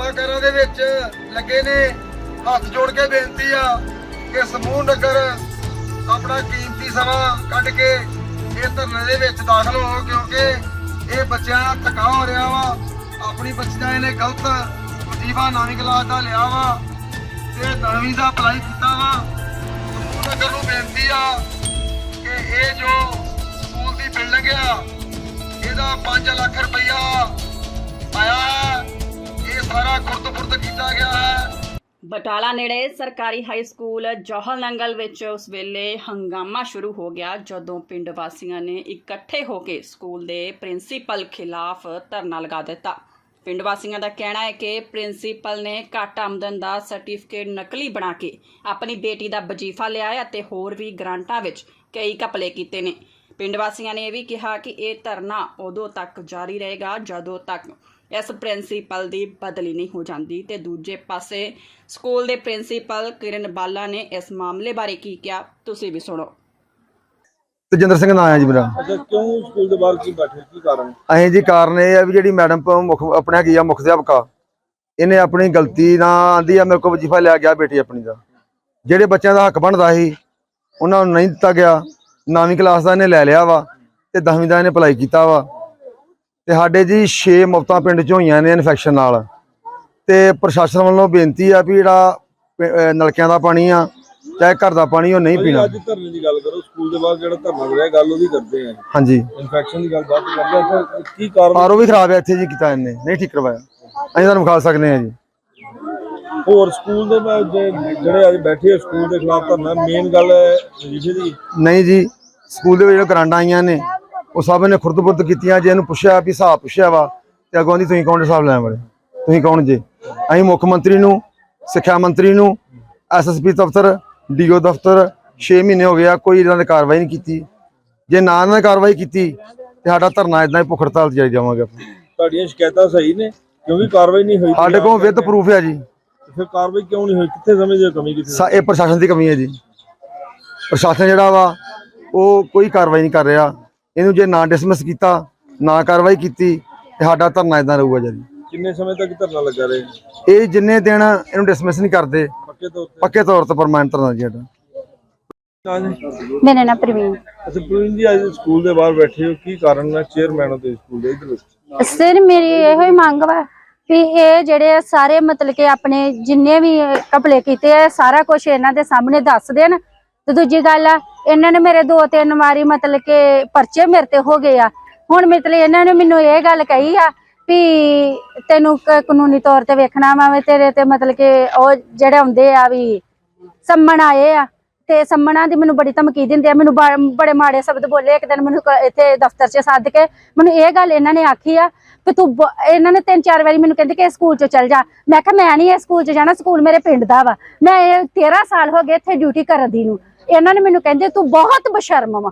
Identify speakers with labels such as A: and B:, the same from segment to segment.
A: ਕੰਮਾਂ ਕਾਰਾਂ ਦੇ ਵਿੱਚ ਲੱਗੇ ਨੇ। ਹੱਥ ਜੋੜ ਕੇ ਬੇਨਤੀ ਆ ਕਿ ਸਮੂਹ ਨਗਰ ਆਪਣਾ ਕੀਮਤੀ ਸਮਾਂ ਕੱਢ ਕੇ ਇਹ ਧਰਨੇ ਦੇ ਵਿੱਚ ਦਾਖਲ ਹੋ, ਕਿਉਂਕਿ ਇਹ ਬੱਚਿਆਂ ਦਾ ਧੱਕਾ ਹੋ ਰਿਹਾ ਵਾ। ਆਪਣੀ ਬੱਚੀ ਦਾ ਗਲਤ ਵਜੀਫਾ ਨਵੀਂ ਕਲਾਸ ਦਾ ਲਿਆ ਵਾ ਤੇ ਨਵੀਂ ਦਾ ਅਪਲਾਈ ਕੀਤਾ ਵਾ। ਸਮੂਹ ਨਗਰ ਨੂੰ ਬੇਨਤੀ ਆ ਕਿ ਇਹ ਜੋ ਸਕੂਲ ਦੀ ਬਿਲਡਿੰਗ ਆ, ਇਹਦਾ 5 ਲੱਖ ਰੁਪਈਆ ਆਇਆ ਕੀਤਾ ਗਿਆ ਹੈ।
B: ਬਟਾਲਾ ਨੇੜੇ ਸਰਕਾਰੀ ਹਾਈ ਸਕੂਲ ਜੋਹਲ ਨੰਗਲ ਵਿੱਚ ਉਸ ਵੇਲੇ ਹੰਗਾਮਾ ਸ਼ੁਰੂ ਹੋ ਗਿਆ, ਜਦੋਂ ਪਿੰਡ ਵਾਸੀਆਂ ਨੇ ਇਕੱਠੇ ਹੋ ਕੇ ਸਕੂਲ ਦੇ ਪ੍ਰਿੰਸੀਪਲ ਖਿਲਾਫ ਧਰਨਾ ਲਗਾ ਦਿੱਤਾ। ਪਿੰਡ ਵਾਸੀਆਂ ਦਾ ਕਹਿਣਾ ਹੈ ਕਿ ਪ੍ਰਿੰਸੀਪਲ ਨੇ ਘੱਟ ਆਮਦਨ ਦਾ ਸਰਟੀਫਿਕੇਟ ਨਕਲੀ ਬਣਾ ਕੇ ਆਪਣੀ ਬੇਟੀ ਦਾ ਵਜੀਫਾ ਲਿਆ ਹੈ ਅਤੇ ਹੋਰ ਵੀ ਗ੍ਰਾਂਟਾਂ ਵਿੱਚ ਕਈ ਘਪਲੇ ਕੀਤੇ ਨੇ। ਪਿੰਡ ਵਾਸੀਆਂ ਨੇ ਇਹ ਵੀ ਕਿਹਾ ਕਿ ਇਹ ਧਰਨਾ ਉਦੋਂ ਤੱਕ ਜਾਰੀ ਰਹੇਗਾ, ਜਦੋਂ ਤੱਕ ਇਸ ਪ੍ਰਿੰਸੀਪਲ ਦੀ ਬਦਲੀ ਨਹੀਂ ਹੋ ਜਾਂਦੀ ਤੇ ਦੂਜੇ ਪਾਸੇ ਸਕੂਲ ਦੇ ਪ੍ਰਿੰਸੀਪਲ ਕਿਰਨ ਬਾਲਾ ਨੇ ਇਸ ਮਾਮਲੇ ਬਾਰੇ ਕੀ ਕਿਹਾ ਤੁਸੀਂ ਵੀ ਸੁਣੋ।
C: ਤੇਜਿੰਦਰ ਸਿੰਘ ਨਾਂ ਹੈ ਜੀ ਮੇਰਾ।
D: ਅੱਛਾ ਕਿਉਂ ਸਕੂਲ ਦੇ ਬਾਹਰ ਕੀ ਬੈਠੇ ਕੀ ਕਾਰਨ?
C: ਅਸੀਂ ਜੀ ਕਾਰਨ ਇਹ ਆ ਵੀ ਜਿਹੜੀ ਮੈਡਮ ਮੁੱਖ ਆਪਣੇ ਹੈਗੀ ਆ ਮੁੱਖ ਅਧਿਆਪਕਾ ਇਹਨੇ ਆਪਣੀ ਗਲਤੀ ਨਾਲ ਆਂਦੀ ਆ ਮੇਰੇ ਕੋਲ ਵਜੀਫਾ ਲਿਆ ਗਿਆ ਬੇਟੀ ਆਪਣੀ ਦਾ। ਜਿਹੜੇ ਬੱਚਿਆਂ ਦਾ ਹੱਕ ਬਣਦਾ ਸੀ ਉਹਨਾਂ ਨੂੰ ਨਹੀਂ ਦਿੱਤਾ ਗਿਆ। ਨੌਵੀਂ ਕਲਾਸ ਦਾ ਇਹਨੇ ਲੈ ਲਿਆ ਵਾ ਤੇ 10ਵੀਂ ਦਾ ਇਹਨੇ ਅਪਲਾਈ ਕੀਤਾ ਵਾ। ਤੇ ਸਾਡੇ ਜੀ 6 ਮੌਤਾਂ ਪਿੰਡ 'ਚ ਹੋਈਆਂ ਨੇ ਇਨਫੈਕਸ਼ਨ ਨਾਲ। ਤੇ ਪ੍ਰਸ਼ਾਸਨ ਵੱਲੋਂ ਬੇਨਤੀ ਆ ਵੀ ਜਿਹੜਾ ਨਲਕਿਆਂ ਦਾ ਪਾਣੀ ਆ ਚਾਹੇ ਘਰ ਦਾ ਪਾਣੀ ਉਹ ਨਹੀਂ ਪੀਣਾ।
D: ਅੱਜ ਧਰਨੇ ਦੀ ਗੱਲ ਕਰੋ ਸਕੂਲ ਦੇ ਬਾਹਰ ਜਿਹੜਾ ਧਰਨਾ ਹੋ ਰਿਹਾ ਗੱਲ ਉਹਦੀ ਕਰਦੇ ਆ।
C: ਹਾਂਜੀ।
D: ਇਨਫੈਕਸ਼ਨ ਦੀ ਗੱਲ ਬਾਅਦ ਚ ਕਰਦੇ ਆ ਕੀ ਕਾਰਨ?
C: ਆਰਓ ਵੀ ਖਰਾਬ ਹੈ ਇੱਥੇ ਜੀ ਕੀਤਾ ਇਹਨੇ ਨਹੀਂ ਠੀਕ ਕਰਵਾਇਆ। ਅਸੀਂ ਤੁਹਾਨੂੰ ਵਿਖਾ ਸਕਦੇ ਹਾਂ ਜੀ।
D: ਹੋਰ ਸਕੂਲ ਦੇ ਜੇ- ਜਿਹੜੇ ਅੱਜ ਬੈਠੇ ਸਕੂਲ ਦੇ ਖਿਲਾਫ ਧਰਨਾ ਮੇਨ ਗੱਲ ਹੈ ਵਿਸ਼ੇ ਦੀ।
C: ਨਹੀਂ ਜੀ ਸਕੂਲ ਦੇ ਵਿੱਚ ਜਿਹੜੇ ਗਰਾਂਡਾਂ ਆਈਆਂ ਨੇ ਉਹ ਸਭ ਨੇ ਖੁਰਦ-ਬੁਰਦ ਕੀਤੀਆਂ ਜੇ ਇਹਨੂੰ ਪੁੱਛਿਆ ਵੀ ਹਿਸਾਬ ਪੁੱਛਿਆ ਵਾ ਤੇ ਅੱਗੋਂ ਦੀ ਤੁਸੀਂ ਕੌਣ ਹਿਸਾਬ ਲੈਣ ਵਾਲੇ? ਤੁਸੀਂ ਕੌਣ ਜੇ? ਅਸੀਂ ਮੁੱਖ ਮੰਤਰੀ ਨੂੰ ਸਿੱਖਿਆ ਮੰਤਰੀ ਨੂੰ ਐਸਐਸਪੀ ਦਫ਼ਤਰ ਡੀਓ ਦਫ਼ਤਰ 6 ਮਹੀਨੇ ਹੋ ਗਿਆ ਕੋਈ ਇਹਨਾਂ ਨੇ ਕਾਰਵਾਈ ਨਹੀਂ ਕੀਤੀ। ਜੇ ਨਾ ਇਹਨਾਂ ਨੇ ਕਾਰਵਾਈ ਕੀਤੀ ਤੇ ਸਾਡਾ ਧਰਨਾ ਇਦਾਂ ਹੀ ਭੁੱਖ ਹੜਤਾਲ ਤੇ ਜਾਰੀ ਜਾਵਾਂਗੇ।
D: ਤੁਹਾਡੀਆਂ ਸ਼ਿਕਾਇਤਾਂ ਸਹੀ ਨੇ ਕਿਉਂਕਿ ਕਾਰਵਾਈ ਨਹੀਂ ਹੋਈ?
C: ਸਾਡੇ ਕੋਲ ਵਿਦ ਪ੍ਰੂਫ ਹੈ ਜੀ।
D: ਫਿਰ ਕਾਰਵਾਈ ਕਿਉਂ ਨਹੀਂ ਹੋਈ? ਕਿੱਥੇ ਸਮਝਦੇ ਹੋ ਕਮੀ ਕਿੱਥੇ?
C: ਇਹ ਪ੍ਰਸ਼ਾਸਨ ਦੀ ਕਮੀ ਹੈ ਜੀ। ਪ੍ਰਸ਼ਾਸਨ ਜਿਹੜਾ ਵਾ ਉਹ ਕੋਈ ਕਾਰਵਾਈ ਨਹੀਂ ਕਰ ਰਿਹਾ। ਇਹਨੂੰ ਜੇ ਨਾ ਡਿਸਮਿਸ ਕੀਤਾ ਨਾ ਕਾਰਵਾਈ ਕੀਤੀ ਤੇ ਸਾਡਾ ਧਰਨਾ ਇਦਾਂ ਰਹੂਗਾ ਜੀ।
D: ਕਿੰਨੇ ਸਮੇਂ ਤੱਕ ਧਰਨਾ ਲੱਗਾ ਰਹੇ?
C: ਇਹ ਜਿੰਨੇ ਦਿਨ ਇਹਨੂੰ ਡਿਸਮਿਸ ਨਹੀਂ ਕਰਦੇ
D: ਪੱਕੇ ਤੌਰ ਤੇ?
C: ਪੱਕੇ ਤੌਰ ਤੇ ਪਰਮਾਨੈਂਟ ਧਰਨਾ ਜੀ ਸਾਡਾ।
E: ਮੇਰਾ ਨਾਮ ਪ੍ਰਵੀਨ।
D: ਅੱਛਾ ਪ੍ਰਵੀਨ ਜੀ ਅੱਜ ਸਕੂਲ ਦੇ ਬਾਹਰ ਬੈਠੇ ਹੋ ਕੀ ਕਾਰਨ ਹੈ ਚੇਅਰਮੈਨ ਹੋ ਸਕੂਲ ਦੇ ਇਧਰ
E: ਸਰ ਮੇਰੀ ਇਹੋ ਹੀ ਮੰਗ ਵਾ ਵੀ ਇਹ ਜਿਹੜੇ ਸਾਰੇ ਮਤਲਬ ਕਿ ਆਪਣੇ ਜਿੰਨੇ ਵੀ ਕਪਲੇ ਕੀਤੇ ਆ ਸਾਰਾ ਕੁਝ ਇਹਨਾਂ ਦੇ ਸਾਹਮਣੇ ਦੱਸ ਦੇਣ ਤੇ ਦੂਜੀ ਗੱਲ ਆ, ਇਹਨਾਂ ਨੇ ਮੇਰੇ ਦੋ ਤਿੰਨ ਵਾਰੀ ਮਤਲਬ ਕਿ ਪਰਚੇ ਮੇਰੇ ਤੇ ਹੋ ਗਏ ਆ। ਹੁਣ ਮਤਲਬ ਇਹਨਾਂ ਨੇ ਮੈਨੂੰ ਇਹ ਗੱਲ ਕਹੀ ਆ ਵੀ ਤੈਨੂੰ ਕਾਨੂੰਨੀ ਤੌਰ ਤੇ ਵੇਖਣਾ ਵਾ ਤੇਰੇ ਤੇ ਮਤਲਬ ਕਿ ਉਹ ਜਿਹੜੇ ਆਉਂਦੇ ਆ ਵੀ ਸੰਮਣ ਆਏ ਆ, ਤੇ ਸੰਮਣਾ ਦੀ ਮੈਨੂੰ ਬੜੀ ਧਮਕੀ ਦਿੰਦੇ ਆ, ਮੈਨੂੰ ਬੜੇ ਮਾੜੇ ਸ਼ਬਦ ਬੋਲੇ ਇੱਕ ਦਿਨ ਮੈਨੂੰ ਇੱਥੇ ਦਫ਼ਤਰ 'ਚ ਸੱਦ ਕੇ ਮੈਨੂੰ ਇਹ ਗੱਲ ਇਹਨਾਂ ਨੇ ਆਖੀ ਆ ਕਿ ਤੂੰ ਇਹਨਾਂ ਨੇ ਤਿੰਨ ਚਾਰ ਵਾਰੀ ਮੈਨੂੰ ਕਹਿੰਦੇ ਕਿ ਇਸ ਸਕੂਲ 'ਚ ਚੱਲ ਜਾ। ਮੈਂ ਕਿਹਾ ਮੈਂ ਨਹੀਂ ਇਹ ਸਕੂਲ 'ਚ ਜਾਣਾ, ਸਕੂਲ ਮੇਰੇ ਪਿੰਡ ਦਾ ਵਾ। ਮੈਂ ਇਹ 13 ਸਾਲ ਹੋ ਗਏ ਇੱਥੇ ਡਿਊਟੀ ਕਰਨ ਦੀ ਨੂੰ। ਇਹਨਾਂ ਨੇ ਮੈਨੂੰ ਕਹਿੰਦੇ ਤੂੰ ਬਹੁਤ ਬਸ਼ਰਮ ਵਾ।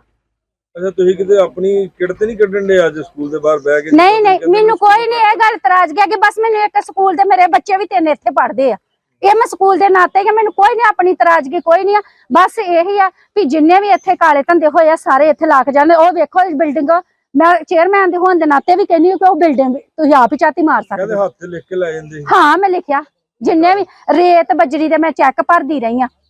D: ਅੱਛਾ ਤੁਸੀਂ ਕਿਤੇ ਆਪਣੀ ਕਿੜ ਤੇ ਨਹੀਂ ਕੱਢਣ ਦੇ ਅੱਜ ਸਕੂਲ ਦੇ ਬਾਹਰ ਬਹਿ ਕੇ?
E: ਨਹੀਂ ਨਹੀਂ ਮੈਨੂੰ ਕੋਈ ਨਹੀਂ ਇਹ ਗੱਲ ਇਤਰਾਜ਼ ਗਿਆ ਕਿ ਬਸ ਮੈਨੂੰ ਇੱਕ ਸਕੂਲ ਦੇ ਮੇਰੇ ਬੱਚੇ ਵੀ ਤਿੰਨ ਇੱਥੇ ਪੜ੍ਹਦੇ ਆ। ਇਹ ਮੈਂ ਸਕੂਲ ਦੇ ਨਾਤੇ ਕਿ ਮੈਨੂੰ ਕੋਈ ਨਹੀਂ ਆਪਣੀ ਇਤਰਾਜ਼ਗੀ ਕੋਈ ਨਹੀਂ ਆ। ਬਸ ਇਹੀ ਆ ਵੀ ਜਿੰਨੇ ਵੀ ਇੱਥੇ ਕਾਲੇ ਧੰਦੇ ਹੋਏ ਆ ਸਾਰੇ ਇੱਥੇ ਲਾ ਕੇ ਜਾਂਦੇ। ਉਹ ਵੇਖੋ ਇਸ ਬਿਲਡਿੰਗ ਮੈਂ ਚੇਅਰਮੈਨ ਦੇ ਹੋਣ ਦੇ ਨਾਤੇ ਵੀ ਕਹਿੰਦੀ ਕਿ ਉਹ ਬਿਲਡਿੰਗ ਤੁਸੀਂ ਆਪ ਹੀ ਚਾਤੀ ਮਾਰ ਸਕਦੇ
D: ਕਹਿੰਦੇ
E: ਹੋ।
D: ਹੱਥ ਲਿਖ ਕੇ ਲੈ ਜਾਂਦੇ
E: ਹਾਂ ਮੈਂ ਲਿਖਿਆ। ਜਿੰਨੇ ਵੀ ਰੇਤ ਬਜਰੀ ਦੇ ਮੈਂ ਚੈੱਕ ਭਰਦੀ ਰਹੀ ਆ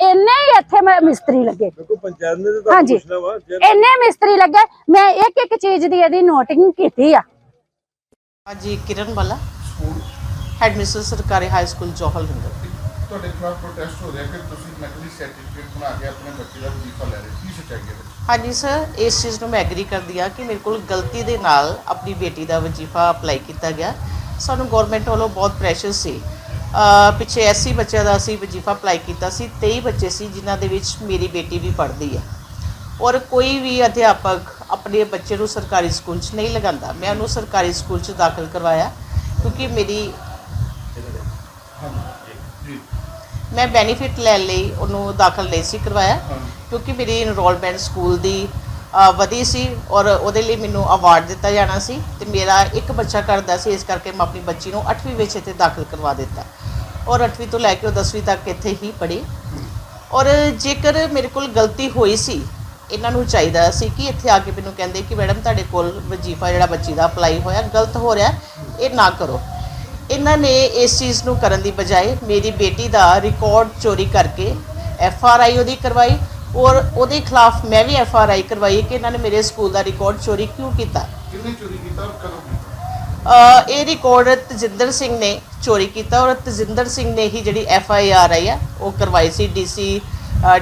E: ਇੰਨੇ ਹੀ ਇੱਥੇ ਮੈਂ ਮਿਸਤਰੀ ਲੱਗੇ।
D: ਦੇਖੋ ਪੰਚਾਇਤ ਨੇ ਤਾਂ ਤੁਹਾਨੂੰ
E: ਹਾਂਜੀ।
D: ਪੁੱਛਣਾ ਵਾ ਜੇ
E: ਇੰਨੇ ਮਿਸਤਰੀ ਲੱਗੇ ਮੈਂ ਇੱਕ ਇੱਕ ਚੀਜ਼ ਦੀ ਇਹਦੀ ਨੋਟਿੰਗ ਕੀਤੀ ਆ।
F: ਜੀ ਕਿਰਨ ਵਾਲਾ। ਹੈਡ ਮਿਸਟਰ ਸਰਕਾਰੀ ਹਾਈ ਸਕੂਲ ਜੋਹਲ ਹਿੰਦਰ
G: ਤੁਹਾਡੇ ਖਿਲਾਫ ਪ੍ਰੋਟੈਸਟ ਹੋ ਰਿਹਾ ਕਿ ਤੁਸੀਂ ਨਕਲੀ ਸਰਟੀਫਿਕੇਟ ਬਣਾ ਕੇ ਆਪਣੇ ਬੱਚੇ ਦਾ ਵਜ਼ੀਫਾ ਲੈ ਰਹੇ ਕੀ ਸੱਚਾਈ ਹੈ ਵਿੱਚ?
F: ਹਾਂਜੀ ਸਰ ਇਸ ਚੀਜ਼ ਨੂੰ ਮੈਂ ਐਗਰੀ ਕਰਦੀ ਹਾਂ ਕਿ ਮੇਰੇ ਕੋਲ ਗਲਤੀ ਦੇ ਨਾਲ ਆਪਣੀ ਬੇਟੀ ਦਾ ਵਜੀਫਾ ਅਪਲਾਈ ਕੀਤਾ ਗਿਆ। ਸਾਨੂੰ ਗਵਰਨਮੈਂਟ ਵੱਲੋਂ ਬਹੁਤ ਪ੍ਰੈਸ਼ਰ ਸੀ ਪਿੱਛੇ 80 ਬੱਚਿਆਂ ਦਾ ਅਸੀਂ ਵਜੀਫਾ ਅਪਲਾਈ ਕੀਤਾ ਸੀ 23 ਬੱਚੇ ਸੀ ਜਿਨ੍ਹਾਂ ਦੇ ਵਿੱਚ ਮੇਰੀ ਬੇਟੀ ਵੀ ਪੜ੍ਹਦੀ ਹੈ ਔਰ ਕੋਈ ਵੀ ਅਧਿਆਪਕ ਆਪਣੇ ਬੱਚੇ ਨੂੰ ਸਰਕਾਰੀ ਸਕੂਲ 'ਚ ਨਹੀਂ ਲਗਾਉਂਦਾ। ਮੈਂ ਉਹਨੂੰ ਸਰਕਾਰੀ ਸਕੂਲ 'ਚ ਦਾਖਲ ਕਰਵਾਇਆ ਕਿਉਂਕਿ ਮੇਰੀ ਮੈਂ ਬੈਨੀਫਿਟ ਲੈਣ ਲਈ ਉਹਨੂੰ ਦਾਖਲ ਨਹੀਂ ਸੀ ਕਰਵਾਇਆ ਕਿਉਂਕਿ ਮੇਰੀ ਇਨਰੋਲਮੈਂਟ ਸਕੂਲ ਦੀ ਵਧੀ ਸੀ ਔਰ ਉਹਦੇ ਲਈ ਮੈਨੂੰ ਅਵਾਰਡ ਦਿੱਤਾ ਜਾਣਾ ਸੀ ਤੇ ਮੇਰਾ ਇੱਕ ਬੱਚਾ ਕਰਦਾ ਸੀ, ਇਸ ਕਰਕੇ ਮੈਂ ਆਪਣੀ ਬੱਚੀ ਨੂੰ 8ਵੀਂ ਵਿੱਚ ਇੱਥੇ ਦਾਖਲ ਕਰਵਾ ਦਿੱਤਾ। ਔਰ 8ਵੀਂ ਤੋਂ ਲੈ ਕੇ ਉਹ 10ਵੀਂ ਤੱਕ ਇੱਥੇ ਹੀ ਪੜ੍ਹੀ। ਔਰ ਜੇਕਰ ਮੇਰੇ ਕੋਲ ਗਲਤੀ ਹੋਈ ਸੀ ਇਹਨਾਂ ਨੂੰ ਚਾਹੀਦਾ ਸੀ ਕਿ ਇੱਥੇ ਆ ਕੇ ਮੈਨੂੰ ਕਹਿੰਦੇ ਕਿ ਮੈਡਮ ਤੁਹਾਡੇ ਕੋਲ ਵਜੀਫਾ ਜਿਹੜਾ ਬੱਚੀ ਦਾ ਅਪਲਾਈ ਹੋਇਆ ਗਲਤ ਹੋ ਰਿਹਾ ਇਹ ਨਾ ਕਰੋ। ਇਹਨਾਂ ਨੇ ਇਸ ਚੀਜ਼ ਨੂੰ ਕਰਨ ਦੀ ਬਜਾਏ ਮੇਰੀ ਬੇਟੀ ਦਾ ਰਿਕਾਰਡ ਚੋਰੀ ਕਰਕੇ ਐਫ ਆਰ ਆਈ ਉਹਦੀ ਕਰਵਾਈ ਔਰ ਉਹਦੇ ਖਿਲਾਫ ਮੈਂ ਵੀ ਐਫ ਆਰ ਆਈ ਕਰਵਾਈ ਕਿ ਇਹਨਾਂ ਨੇ ਮੇਰੇ ਸਕੂਲ ਦਾ ਰਿਕਾਰਡ ਚੋਰੀ ਕਿਉਂ ਕੀਤਾ।
G: ਕਿੰਨੇ ਚੋਰੀ ਕੀਤਾ ਕਦੋਂ
F: ਇਹ ਰਿਕਾਰਡ ਤਜਿੰਦਰ ਸਿੰਘ ਨੇ ਚੋਰੀ ਕੀਤਾ ਔਰ ਤਜਿੰਦਰ ਸਿੰਘ ਨੇ ਹੀ ਜਿਹੜੀ ਐਫ ਆਈ ਆਰ ਆਈ ਆ ਉਹ ਕਰਵਾਈ ਸੀ ਡੀਸੀ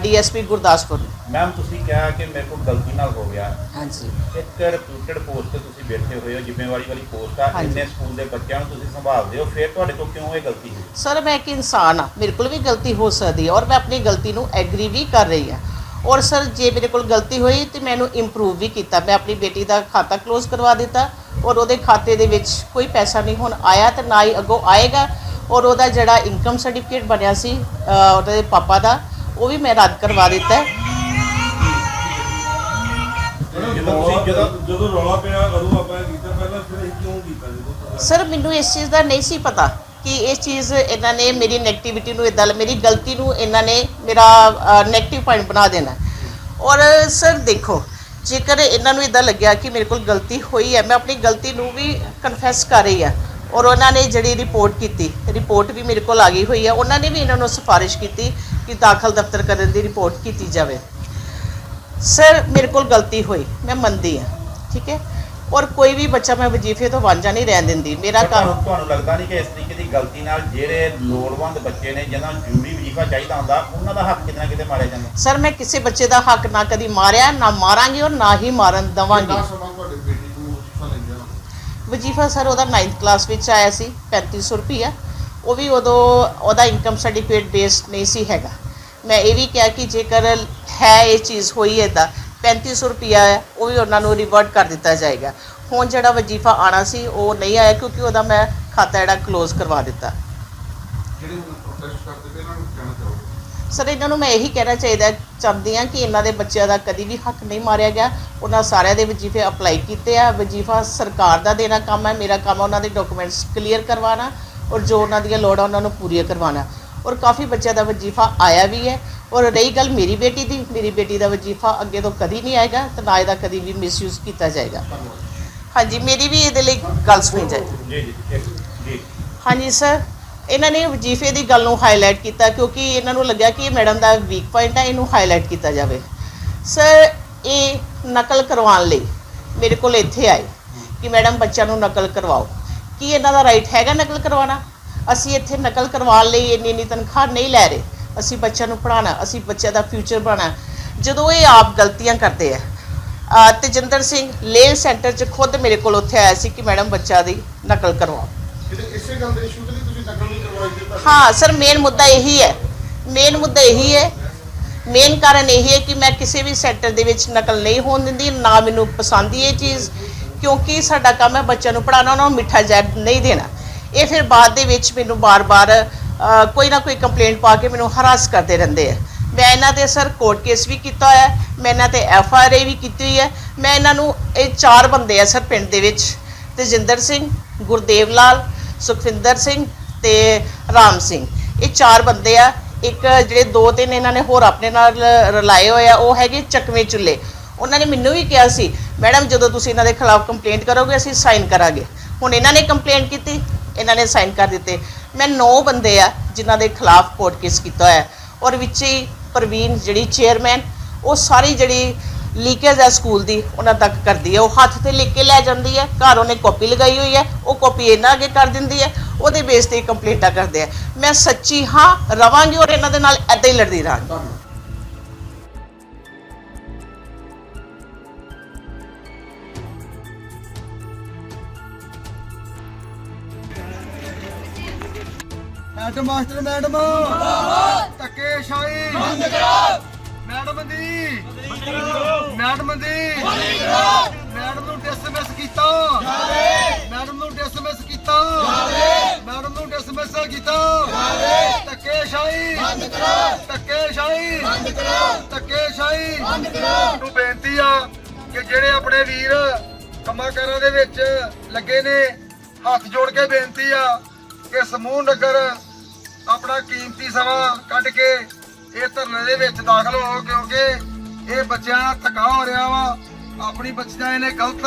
F: ਡੀਐਸਪੀ ਗੁਰਦਾਸਪੁਰ ਨੂੰ।
H: ਮੈਮ ਤੁਸੀਂ ਕਿਹਾ ਕਿ ਮੇਰੇ ਕੋਲ ਗਲਤੀ ਨਾਲ ਹੋ ਗਿਆ।
F: ਹਾਂਜੀ।
H: ਇੱਕ ਰਿਪਿਊਟਡ ਪੋਸਟ ਤੇ ਤੁਸੀਂ ਬੈਠੇ ਹੋਏ ਹੋ ਜ਼ਿੰਮੇਵਾਰੀ ਵਾਲੀ ਪੋਸਟ ਆ।
F: ਹਾਂਜੀ।
H: ਇੰਨੇ ਸਕੂਲ ਦੇ ਬੱਚਿਆਂ ਨੂੰ ਤੁਸੀਂ ਸੰਭਾਲਦੇ ਹੋ ਫਿਰ ਤੁਹਾਡੇ ਤੋਂ ਕਿਉਂ ਇਹ ਗਲਤੀ ਹੋਈ?
F: ਸਰ ਮੈਂ ਇੱਕ ਇਨਸਾਨ ਆ ਮੇਰੇ ਕੋਲ ਵੀ ਗਲਤੀ ਹੋ ਸਕਦੀ ਹੈ ਔਰ ਮੈਂ ਆਪਣੀ ਗਲਤੀ ਨੂੰ ਐਗਰੀ ਵੀ ਕਰ ਰਹੀ ਹਾਂ। ਔਰ ਸਰ ਜੇ ਮੇਰੇ ਕੋਲ ਗਲਤੀ ਹੋਈ ਤੇ ਮੈਨੂੰ ਇੰਪਰੂਵ ਵੀ ਕੀਤਾ। ਮੈਂ ਆਪਣੀ ਬੇਟੀ ਦਾ ਖਾਤਾ ਕਲੋਜ਼ ਕਰਵਾ ਦਿੱਤਾ। ਔਰ ਉਹਦੇ ਖਾਤੇ ਦੇ ਵਿੱਚ ਕੋਈ ਪੈਸਾ ਨਹੀਂ ਹੁਣ ਆਇਆ ਤੇ ਨਾ ਹੀ ਅੱਗੋਂ ਆਏਗਾ। ਔਰ ਉਹਦਾ ਜਿਹੜਾ ਇਨਕਮ ਸਰਟੀਫਿਕੇਟ ਬਣਿਆ ਸੀ ਅ, ਉਹਦੇ ਪਾਪਾ ਦਾ ਉਹ ਵੀ ਮੈਂ ਰੱਦ ਕਰਵਾ ਦਿੱਤਾ ਹੈ।
H: ਜਦੋਂ ਤੁਸੀਂ ਜਦੋਂ
D: ਜਦੋਂ ਰੌਲਾ ਪਿਆ ਉਦੋਂ ਆਪਾਂ ਇਹ ਕੀਤਾ ਪਹਿਲਾਂ ਫਿਰ ਇਹ ਕਿਉਂ ਕੀਤਾ ਜਦੋਂ
F: ਸਰ ਮੈਨੂੰ ਇਸ ਚੀਜ਼ ਦਾ ਨਹੀਂ ਸੀ ਪਤਾ ਕਿ ਇਹ ਚੀਜ਼ ਇਹਨਾਂ ਨੇ ਮੇਰੀ ਨੈਗੇਟਿਵਿਟੀ ਨੂੰ ਇਦਾਂ ਮੇਰੀ ਗਲਤੀ ਨੂੰ ਇਹਨਾਂ ਨੇ ਮੇਰਾ ਨੈਗੇਟਿਵ ਪੁਆਇੰਟ ਬਣਾ ਦੇਣਾ ਔਰ ਸਰ ਦੇਖੋ ਜੇਕਰ ਇਹਨਾਂ ਨੂੰ ਇਦਾਂ ਲੱਗਿਆ ਕਿ ਮੇਰੇ ਕੋਲ ਗਲਤੀ ਹੋਈ ਹੈ ਮੈਂ ਆਪਣੀ ਗਲਤੀ ਨੂੰ ਵੀ ਕਨਫੈਸ ਕਰ ਰਹੀ ਹਾਂ ਔਰ ਉਹਨਾਂ ਨੇ ਜਿਹੜੀ ਰਿਪੋਰਟ ਕੀਤੀ ਰਿਪੋਰਟ ਵੀ ਮੇਰੇ ਕੋਲ ਆ ਗਈ ਹੋਈ ਹੈ ਉਹਨਾਂ ਨੇ ਵੀ ਇਹਨਾਂ ਨੂੰ ਸਿਫਾਰਿਸ਼ ਕੀਤੀ ਕਿ ਦਾਖਲ ਦਫ਼ਤਰ ਕਰਨ ਦੀ ਰਿਪੋਰਟ ਕੀਤੀ ਜਾਵੇ। ਸਰ ਮੇਰੇ ਕੋਲ ਗਲਤੀ ਹੋਈ ਮੈਂ ਮੰਨਦੀ ਹਾਂ ਠੀਕ ਹੈ? ਔਰ ਕੋਈ ਵੀ ਬੱਚਾ ਮੈਂ ਵਜੀਫੇ ਤੋਂ ਵਾਂਝਾ ਨਹੀਂ ਰਹਿਣ ਦਿੰਦੀ ਮੇਰਾ ਕੰਮ
H: ਤੁਹਾਨੂੰ ਤੁਹਾਨੂੰ ਲੱਗਦਾ ਨਹੀਂ ਕਿ ਇਸ ਤਰੀਕੇ ਦੀ ਗਲਤੀ ਨਾਲ ਜਿਹੜੇ ਲੋੜਵੰਦ ਬੱਚੇ ਨੇ ਜਿਹਨਾਂ ਨੂੰ ਜ਼ਰੂਰੀ ਵਜੀਫਾ ਚਾਹੀਦਾ ਹੁੰਦਾ ਉਹਨਾਂ ਦਾ ਹੱਕ ਕਿਤੇ ਨਾ ਕਿਤੇ ਮਾਰਿਆ ਜਾਂਦਾ।
F: ਸਰ ਮੈਂ ਕਿਸੇ ਬੱਚੇ ਦਾ ਹੱਕ ਨਾ ਕਦੀ ਮਾਰਿਆ ਨਾ ਮਾਰਾਂਗੀ ਔਰ ਨਾ ਹੀ ਮਾਰਨ ਦਵਾਂਗੀ।
G: ਕਿੰਨਾ ਸਮਾਂ ਤੁਹਾਡੀ ਬੇਟੀ ਨੂੰ ਵਜ਼ੀਫਾ ਲੈਂਦੇ ਨੂੰ
F: ਵਜੀਫਾ ਸਰ ਉਹਦਾ 9th ਕਲਾਸ ਵਿੱਚ ਆਇਆ ਸੀ 3500 ਰੁਪਈਆ। ਉਹ ਵੀ ਉਦੋਂ ਉਹਦਾ ਇਨਕਮ ਸਰਟੀਫਿਕੇਟ ਬੇਸਡ ਨਹੀਂ ਸੀ ਹੈਗਾ। ਮੈਂ ਇਹ ਵੀ ਕਿਹਾ ਕਿ ਜੇਕਰ ਹੈ ਇਹ ਚੀਜ਼ ਹੋਈ ਇਦਾਂ 3500 ਰੁਪਈਆ ਹੈ ਉਹ ਵੀ ਉਹਨਾਂ ਨੂੰ ਰਿਵਰਟ ਕਰ ਦਿੱਤਾ ਜਾਏਗਾ। ਹੁਣ ਜਿਹੜਾ ਵਜੀਫਾ ਆਣਾ ਸੀ ਉਹ ਨਹੀਂ ਆਇਆ ਕਿਉਂਕਿ ਉਹਦਾ ਮੈਂ ਖਾਤਾ ਜਿਹੜਾ ਕਲੋਜ਼ ਕਰਵਾ ਦਿੱਤਾ।
G: ਜਿਹੜੇ ਹੁਣ ਪ੍ਰੋਟੈਸਟ ਕਰਦੇ ਪਏ ਇਹਨਾਂ ਨੂੰ
F: ਸਰ ਇਹਨਾਂ ਨੂੰ ਮੈਂ ਇਹੀ ਕਹਿਣਾ ਚਾਹੀਦਾ ਚਾਹੁੰਦੀ ਹਾਂ ਕਿ ਇਹਨਾਂ ਦੇ ਬੱਚਿਆਂ ਦਾ ਕਦੀ ਵੀ ਹੱਕ ਨਹੀਂ ਮਾਰਿਆ ਗਿਆ। ਉਹਨਾਂ ਸਾਰਿਆਂ ਦੇ ਵਜੀਫੇ ਅਪਲਾਈ ਕੀਤੇ ਆ। ਵਜੀਫਾ ਸਰਕਾਰ ਦਾ ਦੇਣਾ ਕੰਮ ਹੈ। ਮੇਰਾ ਕੰਮ ਉਹਨਾਂ ਦੇ ਡਾਕੂਮੈਂਟਸ ਕਲੀਅਰ ਕਰਵਾਉਣਾ ਔਰ ਜੋ ਉਹਨਾਂ ਦੀਆਂ ਲੋੜਾਂ ਉਹਨਾਂ ਨੂੰ ਪੂਰੀਆਂ ਕਰਵਾਉਣਾ। ਔਰ ਕਾਫੀ ਬੱਚਿਆਂ ਦਾ ਵਜੀਫਾ ਆਇਆ ਵੀ ਹੈ। ਔਰ ਰਹੀ ਗੱਲ ਮੇਰੀ ਬੇਟੀ ਦੀ ਮੇਰੀ ਬੇਟੀ ਦਾ ਵਜੀਫਾ ਅੱਗੇ ਤੋਂ ਕਦੀ ਨਹੀਂ ਆਏਗਾ ਤੇ ਨਾ ਇਹਦਾ ਕਦੀ ਵੀ ਮਿਸਯੂਜ਼ ਕੀਤਾ ਜਾਏਗਾ। ਹਾਂਜੀ ਮੇਰੀ ਵੀ ਇਹਦੇ ਲਈ ਗੱਲ ਸੁਣੀ ਜਾਏ।
H: ਜੀ ਜੀ।
F: ਹਾਂਜੀ ਸਰ। ਇਹਨਾਂ ਨੇ ਵਜੀਫੇ ਦੀ ਗੱਲ ਨੂੰ ਹਾਈਲਾਈਟ ਕੀਤਾ ਕਿਉਂਕਿ ਇਹਨਾਂ ਨੂੰ ਲੱਗਿਆ ਕਿ ਇਹ ਮੈਡਮ ਦਾ ਵੀਕ ਪੁਆਇੰਟ ਹੈ, ਇਹਨੂੰ ਹਾਈਲਾਈਟ ਕੀਤਾ ਜਾਵੇ। ਸਰ ਇਹ ਨਕਲ ਕਰਵਾਉਣ ਲਈ ਮੇਰੇ ਕੋਲ ਇੱਥੇ ਆਏ ਕਿ ਮੈਡਮ ਬੱਚਿਆਂ ਨੂੰ ਨਕਲ ਕਰਵਾਓ। ਕੀ ਇਹਨਾਂ ਦਾ ਰਾਈਟ ਹੈਗਾ ਨਕਲ ਕਰਵਾਉਣਾ? ਅਸੀਂ ਇੱਥੇ ਨਕਲ ਕਰਵਾਉਣ ਲਈ ਇੰਨੀ ਇੰਨੀ ਤਨਖਾਹ ਨਹੀਂ ਲੈ ਰਹੇ। ਅਸੀਂ ਬੱਚਿਆਂ ਨੂੰ ਪੜ੍ਹਾਉਣਾ, ਅਸੀਂ ਬੱਚਿਆਂ ਦਾ ਫਿਊਚਰ ਬਣਾਉਣਾ। ਜਦੋਂ ਇਹ ਆਪ ਗਲਤੀਆਂ ਕਰਦੇ ਆ, ਅਹ ਤੇਜਿੰਦਰ ਸਿੰਘ ਲੇਲ ਸੈਂਟਰ 'ਚ ਖੁਦ ਮੇਰੇ ਕੋਲ ਉੱਥੇ ਆਇਆ ਸੀ ਕਿ ਮੈਡਮ ਬੱਚਾ ਦੀ ਨਕਲ ਕਰਵਾਓ।
G: ਇਸੇ ਗੱਲ ਦੇ ਇਸ਼ੂ ਤੇ ਨਹੀਂ ਤੁਸੀਂ ਨਕਲ ਨਹੀਂ ਕਰਵਾਈ ਜੇ ਤੁਹਾਡੇ
F: ਹਾਂ ਸਰ ਮੇਨ ਮੁੱਦਾ ਇਹੀ ਹੈ। ਮੇਨ ਮੁੱਦਾ ਇਹੀ ਹੈ। ਮੇਨ ਕਾਰਨ ਇਹੀ ਹੈ ਕਿ ਮੈਂ ਕਿਸੇ ਵੀ ਸੈਕਟਰ ਦੇ ਵਿੱਚ ਨਕਲ ਨਹੀਂ ਹੋਣ ਦਿੰਦੀ, ਨਾ ਮੈਨੂੰ ਪਸੰਦ ਹੀ ਇਹ ਚੀਜ਼, ਕਿਉਂਕਿ ਸਾਡਾ ਕੰਮ ਹੈ ਬੱਚਿਆਂ ਨੂੰ ਪੜਾਉਣਾ ਉਹਨਾਂ ਨੂੰ ਮਿੱਠਾ ਜ਼ਹਿਰ ਨਹੀਂ ਦੇਣਾ। ਇਹ ਫਿਰ ਬਾਅਦ ਦੇ ਵਿੱਚ ਮੈਨੂੰ ਬਾਰ-ਬਾਰ ਕੋਈ ਨਾ ਕੋਈ ਕੰਪਲੇਂਟ ਪਾ ਕੇ ਮੈਨੂੰ ਹਰਾਸ ਕਰਦੇ ਰਹਿੰਦੇ ਆ। ਮੈਂ ਇਹਨਾਂ ਤੇ ਸਰ ਕੋਰਟ ਕੇਸ ਵੀ ਕੀਤਾ ਹੋਇਆ, ਮੈਂ ਇਹਨਾਂ ਤੇ ਐਫ ਆਰ ਆਈ ਵੀ ਕੀਤੀ ਹੋਈ ਹੈ। ਮੈਂ ਇਹਨਾਂ ਨੂੰ, ਇਹ ਚਾਰ ਬੰਦੇ ਆ ਸਰ ਪਿੰਡ ਦੇ ਵਿੱਚ, ਤੇਜਿੰਦਰ ਸਿੰਘ, ਗੁਰਦੇਵ ਲਾਲ, ਸੁਖਵਿੰਦਰ ਸਿੰਘ ਤੇ ਰਾਮ ਸਿੰਘ। ਇਹ ਚਾਰ ਬੰਦੇ ਆ। ਇੱਕ ਜਿਹੜੇ ਦੋ ਤਿੰਨ ਇਹਨਾਂ ਨੇ ਹੋਰ ਆਪਣੇ ਨਾਲ ਰਲਾਏ ਹੋਏ ਆ, ਉਹ ਹੈਗੇ ਚੱਕਵੇਂ ਚੁੱਲੇ ਉਹਨਾਂ ਨੇ ਮੈਨੂੰ ਵੀ ਕਿਹਾ ਸੀ, ਮੈਡਮ, ਜਦੋਂ ਤੁਸੀਂ ਇਹਨਾਂ ਦੇ ਖਿਲਾਫ ਕੰਪਲੇਂਟ ਕਰੋਗੇ, ਅਸੀਂ ਸਾਈਨ ਕਰਾਂਗੇ। ਹੁਣ ਇਹਨਾਂ ਨੇ ਕੰਪਲੇਂਟ ਕੀਤੀ, ਇਹਨਾਂ ਨੇ ਸਾਈਨ ਕਰ ਦਿੱਤੇ। ਮੈਂ ਨੌ ਬੰਦੇ ਆ ਜਿਨ੍ਹਾਂ ਦੇ ਖਿਲਾਫ ਕੋਰਟ ਕੇਸ ਕੀਤਾ ਹੋਇਆ। ਔਰ ਵਿੱਚ ਹੀ ਪ੍ਰਵੀਨ ਜਿਹੜੀ ਚੇਅਰਮੈਨ ਉਹ ਸਾਰੀ ਜਿਹੜੀ ਲੀਕੇਜ ਹੈ ਸਕੂਲ ਦੀ ਉਹਨਾਂ ਤੱਕ ਕਰਦੀ ਹੈ ਉਹ ਹੱਥ ਤੇ ਲਿਖ ਕੇ ਲੈ ਜਾਂਦੀ ਹੈ ਘਰ ਉਹਨੇ ਕਾਪੀ ਲਗਾਈ ਹੋਈ ਹੈ ਉਹ ਕਾਪੀ ਇਹਨਾਂ ਅੱਗੇ ਕਰ ਦਿੰਦੀ ਹੈ ਉਹਦੇ ਬੇਸ ਤੇ ਕੰਪਲੇਂਟਾਂ ਕਰਦੇ ਆ। ਮੈਂ ਸੱਚੀ ਹਾਂ ਰਵਾਂਗੀ ਔਰ ਇਹਨਾਂ ਦੇ ਨਾਲ ਐਦਾਂ ਹੀ ਲੜਦੀ ਰਹਾਂਗੀ।
A: ਹੈਡ ਮਾਸਟਰ ਮੈਡਮ ਧੱਕੇ ਸ਼ਾਹੀ ਬੰਦ ਕਰੋ ਮੈਡਮ ਦੀ ਮੈਡਮ ਦੀ ਮੈਡਮ ਨੂੰ ਡਿਸਮਿਸ ਕੀਤਾ। ਜਾਵੇ ਮੈਡਮ ਨੂੰ ਡਿਸਮਿਸ ਕੀਤਾ। ਜਾਵੇ ਮੈਡਮ ਨੂੰ ਡਿਸਮਿਸ ਕੀਤਾ। ਜਾਵੇ ਧੱਕੇ ਸ਼ਾਹੀ ਬੰਦ ਕਰੋ ਧੱਕੇਸ਼ਾਹੀ। ਬੰਦ ਕਰੋ ਧੱਕੇਸ਼ਾਹੀ। ਬੰਦ ਕਰੋ ਨੂੰ ਬੇਨਤੀ ਆ ਕਿ ਜਿਹੜੇ ਆਪਣੇ ਵੀਰ ਕੰਮਾਂ ਕਾਰਾਂ ਦੇ ਵਿੱਚ ਲੱਗੇ ਨੇ, ਹੱਥ ਜੋੜ ਕੇ ਬੇਨਤੀ ਆ ਕਿ ਸਮੂਹ ਨਗਰ ਆਪਣਾ ਕੀਮਤੀ ਸਮਾਂ ਕੱਢ ਕੇ ਇਹ ਧਰਨੇ ਦੇ ਵਿੱਚ ਦਾਖਲ ਹੋ ਕਿਉਂਕਿ ਇਹ ਬੱਚਿਆਂ ਦਾ ਥਕਾ ਹੋ ਰਿਹਾ ਵਾ। ਆਪਣੀ ਬੱਚਿਆਂ ਇਹਨੇ ਗਲਤ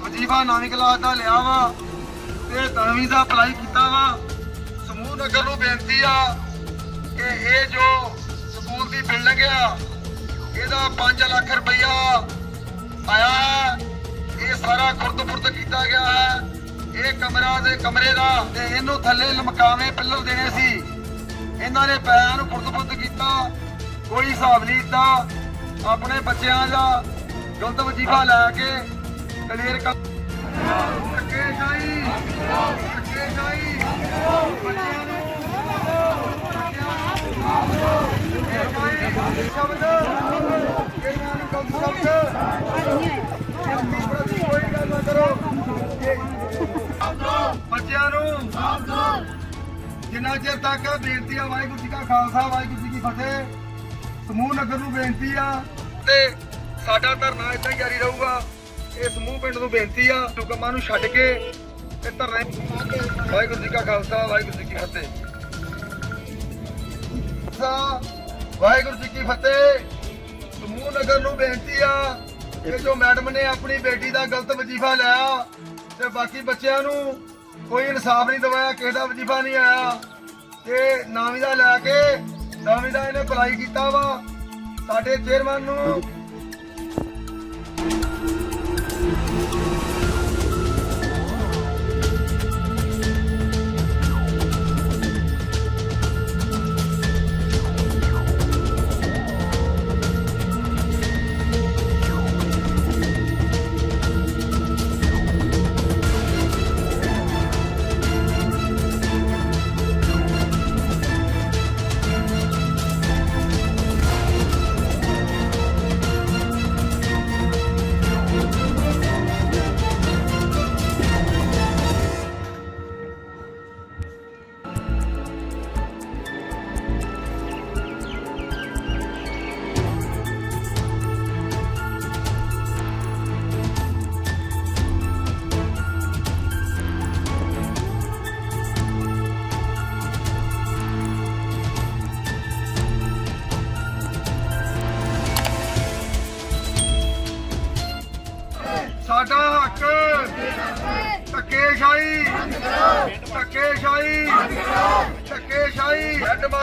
A: ਵਜੀਵਾ ਨਵੀਂ ਕਲਾਸ ਦਾ ਲਿਆ ਵਾ। ਤੇ ਦਸਵੀਂ ਦਾ ਅਪਲਾਈ ਕੀਤਾ ਵਾ। ਸਮੂਹ ਨਗਰ ਨੂੰ ਬੇਨਤੀ ਆ ਕਿ ਇਹ ਜੋ ਸਕੂਲ ਦੀ ਬਿਲਡਿੰਗ ਆ, ਇਹਦਾ 5 ਲੱਖ ਰੁਪਈਆ ਆਇਆ ਹੈ। ਇਹ ਸਾਰਾ ਖੁਰਦ-ਫੁਰਦ ਕੀਤਾ ਗਿਆ ਹੈ। ਇਹ ਕਮਰਾ ਦੇ ਕਮਰੇ ਦਾ ਤੇ ਇਹਨੂੰ ਥੱਲੇ ਲਮਕਾਵੇਂ ਪਿੱਲਰ ਦੇਣੇ ਸੀ। ਇਹਨਾਂ ਨੇ ਪੈਰਾਂ ਨੂੰ ਖੁਰਦ-ਫੁਰਦ ਕੀਤਾ। ਕੋਈ ਹਿਸਾਬ ਨਹੀਂ ਦਿੱਤਾ। ਆਪਣੇ ਬੱਚਿਆਂ ਦਾ ਗਲਤ ਵਜੀਫਾ ਲੈ ਕੇ ਕਲੀਅਰ ਕਰ ਧੱਕੇ ਸ਼ਾਹੀ ਧੱਕੇ ਸ਼ਾਹੀ ਬੱਚਿਆਂ ਨੂੰ ਸ਼ਬਦ ਇਹਨਾਂ ਨੂੰ ਗਲਤ ਸ਼ਬਦ ਕੋਈ ਗੱਲ ਨਾ ਕਰੋ ਬੱਚਿਆਂ ਨੂੰ ਜਿੰਨਾ ਚਿਰ ਤੱਕ ਬੇਨਤੀ ਆ ਵਾਹਿਗੁਰੂ ਜੀ ਕਾ ਖਾਲਸਾ, ਵਾਹਿਗੁਰੂ ਜੀ ਕੀ ਫਤਿਹ। ਸਮੂਹ ਨਗਰ ਨੂੰ ਬੇਨਤੀ ਆ। ਤੇ ਸਾਡਾ ਧਰਨਾ ਇਦਾਂ ਜਾਰੀ ਰਹੂਗਾ। ਇਹ ਸਮੂਹ ਪਿੰਡ ਨੂੰ ਬੇਨਤੀ ਆ, ਹੁਕਮਾਂ ਨੂੰ ਛੱਡ ਕੇ ਤੇ ਧਰਨੇ ਵਾਹਿਗੁਰੂ ਜੀ ਕਾ ਖਾਲਸਾ, ਵਾਹਿਗੁਰੂ ਜੀ ਕੀ ਫਤਿਹ। ਵਾਹਿਗੁਰੂ ਜੀ ਕੀ ਫਤਿਹ। ਸਮੂਹ ਨਗਰ ਨੂੰ ਬੇਨਤੀ ਆ ਕਿ ਜੋ ਮੈਡਮ ਨੇ ਆਪਣੀ ਬੇਟੀ ਦਾ ਗਲਤ ਵਜੀਫਾ ਲਿਆ ਤੇ ਬਾਕੀ ਬੱਚਿਆਂ ਨੂੰ ਕੋਈ ਇਨਸਾਫ ਨਹੀਂ ਦਵਾਇਆ, ਕਿਸੇ ਦਾ ਵਜੀਫਾ ਨਹੀਂ ਆਇਆ, ਤੇ ਨਾਮੀ ਦਾ ਲੈ ਕੇ ਨਾਵੀਂ ਦਾ ਇਹਨੇ ਅਪਲਾਈ ਕੀਤਾ ਵਾ। ਸਾਡੇ ਚੇਅਰਮੈਨ ਨੂੰ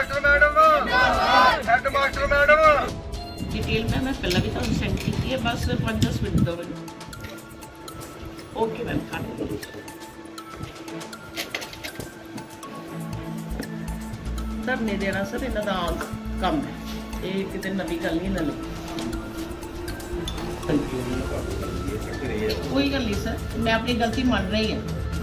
A: master madam head master madam
F: detail ਮੈਂ ਮੈਂ ਪਹਿਲਾਂ ਵੀ ਤੁਹਾਨੂੰ ਸੈਂਡ ਕੀਤੀ ਹੈ ਬਸ 5-10 ਮਿੰਟ ਦੋ ਓਕੇ ਮੈਮ ਕੱਟ ਦਿਓ। ਧਰਨੇ ਦੇਣਾ ਸਰ ਇਹਨਾਂ ਦਾ ਕੰਮ ਹੈ। ਇਹ ਕਿਤੇ ਨਵੀਂ ਗੱਲ ਨਹੀਂ ਲਈ ਕੋਈ ਗੱਲ ਨਹੀਂ ਸਰ ਮੈਂ ਆਪਣੀ ਗਲਤੀ ਮੰਨ ਰਹੀ ਹਾਂ।